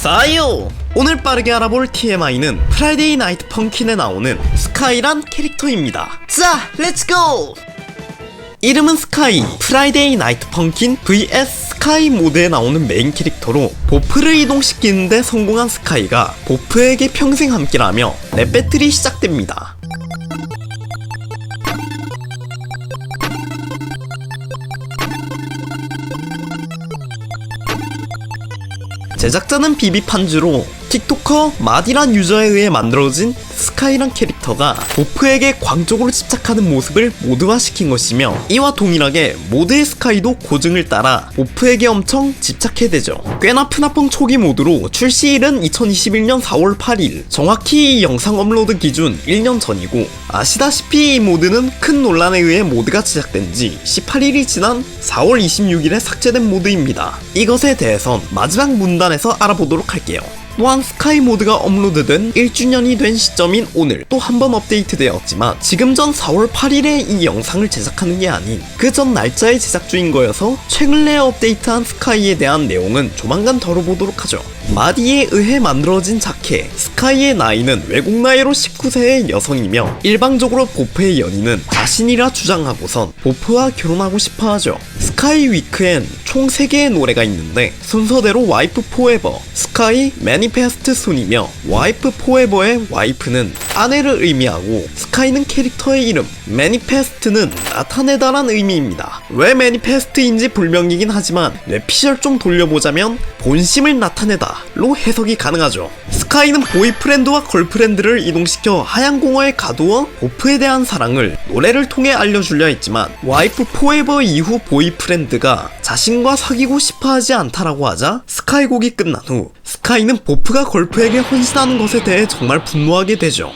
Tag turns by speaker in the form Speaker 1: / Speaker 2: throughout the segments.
Speaker 1: 싸요! 오늘 빠르게 알아볼 TMI는 프라이데이 나이트 펑킨에 나오는 스카이란 캐릭터입니다. 자, 렛츠고! 이름은 스카이, 프라이데이 나이트 펑킨 vs 스카이 모드에 나오는 메인 캐릭터로 보프를 이동시키는데 성공한 스카이가 보프에게 평생 함께라며 랩 배틀이 시작됩니다. 제작자는 비비판주로 틱토커 마디란 유저에 의해 만들어진 스카이란 캐릭터가 보프에게 광적으로 집착하는 모습을 모드화시킨 것이며 이와 동일하게 모드의 스카이도 고증을 따라 보프에게 엄청 집착해 되죠. 꽤나 푸나펑 초기 모드로 출시일은 2021년 4월 8일 정확히 이 영상 업로드 기준 1년 전이고 아시다시피 이 모드는 큰 논란에 의해 모드가 제작된 지 18일이 지난 4월 26일에 삭제된 모드입니다. 이것에 대해선 마지막 문단에서 알아보도록 할게요. 또한 스카이 모드가 업로드된 1주년이 된 시점인 오늘 또 한 번 업데이트되었지만 지금 전 4월 8일에 이 영상을 제작하는 게 아닌 그 전 날짜에 제작 중인 거여서 최근에 업데이트한 스카이에 대한 내용은 조만간 다뤄보도록 하죠. 마디에 의해 만들어진 자켓 스카이의 나이는 외국 나이로 19세의 여성이며 일방적으로 보프의 연인은 자신이라 주장하고선 보프와 결혼하고 싶어 하죠. 스카이 위크엔 총 3개의 노래가 있는데 순서대로 와이프 포에버, 스카이 매니페스트 순이며 와이프 포에버의 와이프는 아내를 의미하고 스카이는 캐릭터의 이름, 매니페스트는 나타내다란 의미입니다. 왜 매니페스트인지 불명이긴 하지만 뇌피셜 좀 돌려보자면 본심을 나타내다 로 해석이 가능하죠. 스카이는 보이프렌드와 걸프렌드를 이동시켜 하얀 공허에 가두어 보프에 대한 사랑을 노래를 통해 알려주려 했지만 와이프 포에버 이후 보이프렌드가 자신과 사귀고 싶어 하지 않다라고 하자 스카이 곡이 끝난 후 스카이는 보프가 걸프에게 헌신하는 것에 대해 정말 분노하게 되죠.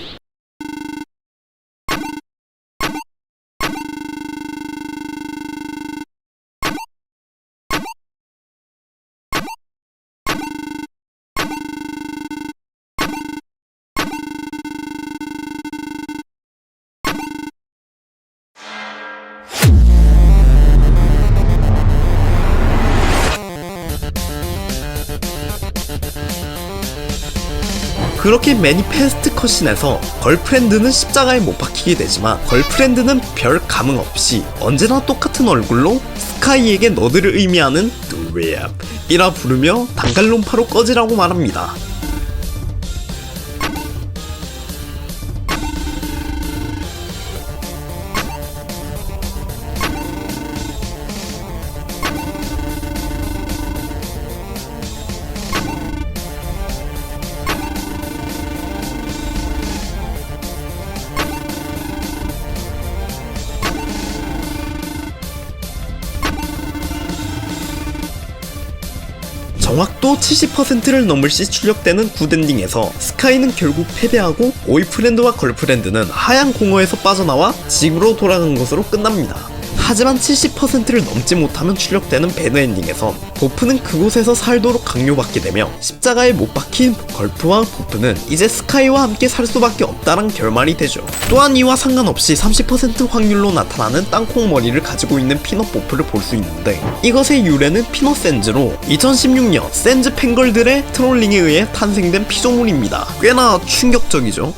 Speaker 1: 그렇게 매니페스트 컷신에서 걸프렌드는 십자가에 못 박히게 되지만 걸프렌드는 별 감흥 없이 언제나 똑같은 얼굴로 스카이에게 너들을 의미하는 뚜랩 이라 부르며 단갈론파로 꺼지라고 말합니다. 정확도 70%를 넘을 시 출력되는 굿엔딩에서 스카이는 결국 패배하고 보이프렌드와 걸프렌드는 하얀 공허에서 빠져나와 집으로 돌아간 것으로 끝납니다. 하지만 70%를 넘지 못하면 출력되는 배드 엔딩에선 보프는 그곳에서 살도록 강요받게 되며 십자가에 못 박힌 걸프와 보프는 이제 스카이와 함께 살 수밖에 없다는 결말이 되죠. 또한 이와 상관없이 30% 확률로 나타나는 땅콩 머리를 가지고 있는 피넛 보프를 볼 수 있는데 이것의 유래는 피넛 샌즈로 2016년 샌즈 팬걸들의 트롤링에 의해 탄생된 피조물입니다. 꽤나 충격적이죠.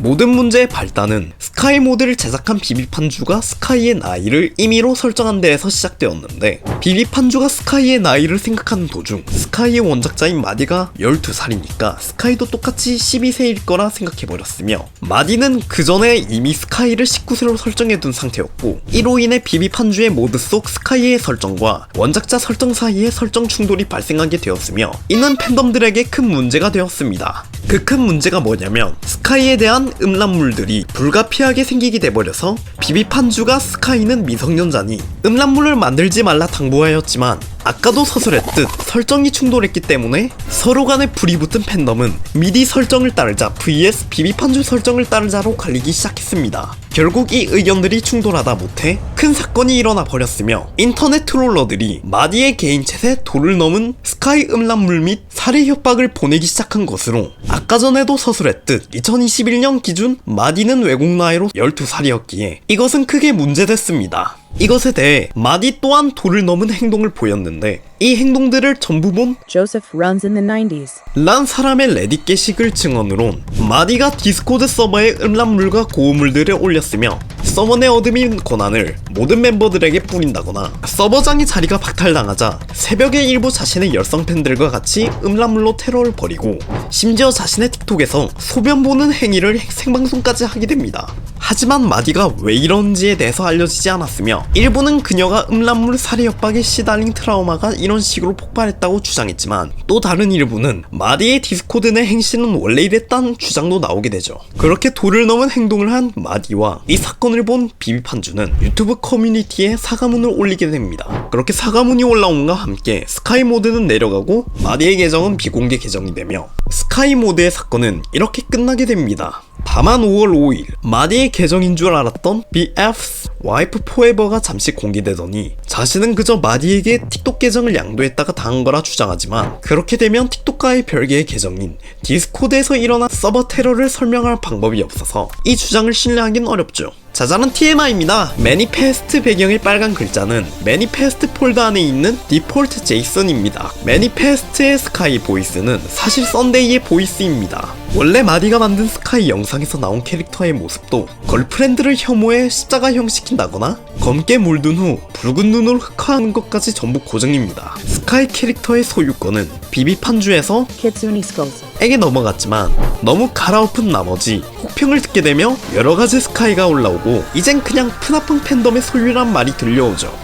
Speaker 1: 모든 문제의 발단은 스카이 모드를 제작한 비비판주가 스카이의 나이를 임의로 설정한 데에서 시작되었는데 비비판주가 스카이의 나이를 생각하는 도중 스카이의 원작자인 마디가 12살이니까 스카이도 똑같이 12세일 거라 생각해버렸으며 마디는 그 전에 이미 스카이를 19세로 설정해둔 상태였고 이로 인해 비비판주의 모드 속 스카이의 설정과 원작자 설정 사이에 설정 충돌이 발생하게 되었으며 이는 팬덤들에게 큰 문제가 되었습니다. 그 큰 문제가 뭐냐면 스카이에 대한 음란물들이 불가피하게 생기게 돼버려서 비비판주가 스카이는 미성년자니 음란물을 만들지 말라 당부하였지만 아까도 서술했듯 설정이 충돌했기 때문에 서로 간에 불이 붙은 팬덤은 미디 설정을 따르자 vs 비비판주 설정을 따르자로 갈리기 시작했습니다. 결국 이 의견들이 충돌하다 못해 큰 사건이 일어나 버렸으며 인터넷 트롤러들이 마디의 개인 챗에 도를 넘은 스카이 음란물 및 살해 협박을 보내기 시작한 것으로 아까 전에도 서술했듯 2021년 기준 마디는 외국 나이로 12살이었기에 이것은 크게 문제됐습니다. 이것에 대해 마디 또한 도를 넘은 행동을 보였는데 이 행동들을 전부 본
Speaker 2: Joseph runs in the 90s.
Speaker 1: 란 사람의 레딧 게시글 증언으론 마디가 디스코드 서버에 음란물과 고음물들을 올렸으며 서버 내 얻은 권한을 모든 멤버들에게 뿌린다거나 서버장의 자리가 박탈당하자 새벽에 일부 자신의 열성 팬들과 같이 음란물로 테러를 벌이고 심지어 자신의 틱톡에서 소변 보는 행위를 생방송까지 하게 됩니다. 하지만 마디가 왜 이런지에 대해서 알려지지 않았으며 일부는 그녀가 음란물 살해 협박에 시달린 트라우마가 이런 식으로 폭발했다고 주장했지만 또 다른 일부는 마디의 디스코드 내 행실은 원래 이랬다는 주장도 나오게 되죠. 그렇게 도를 넘은 행동을 한 마디와 이 사건을 본 비비판주는 유튜브 커뮤니티에 사과문을 올리게 됩니다. 그렇게 사과문이 올라온과 함께 스카이 모드는 내려가고 마디의 계정은 비공개 계정이 되며 스카이 모드의 사건은 이렇게 끝나게 됩니다. 다만 5월 5일 마디의 계정인 줄 알았던 BF's 와이프 포에버가 잠시 공개되더니 자신은 그저 마디에게 틱톡 계정을 양도했다가 당한 거라 주장하지만 그렇게 되면 틱톡과의 별개의 계정인 디스코드에서 일어난 서버 테러를 설명할 방법이 없어서 이 주장을 신뢰하긴 어렵죠. 자자는 TMI입니다. 매니페스트 배경의 빨간 글자는 매니페스트 폴더 안에 있는 디폴트 제이슨입니다. 매니페스트의 스카이 보이스는 사실 썬데이의 보이스입니다. 원래 마디가 만든 스카이 영상에서 나온 캐릭터의 모습도 걸프렌드를 혐오해 십자가형 시킨다거나 검게 물든 후 붉은 눈으로 흑화하는 것까지 전부 고정입니다. 스카이 캐릭터의 소유권은 비비 판주에서
Speaker 2: Kitsune Skulls.
Speaker 1: 에게 넘어갔지만 너무 갈아엎은 나머지 혹평을 듣게 되며 여러 가지 스카이가 올라오고 이젠 그냥 푸나풍 팬덤의 소유란 말이 들려오죠.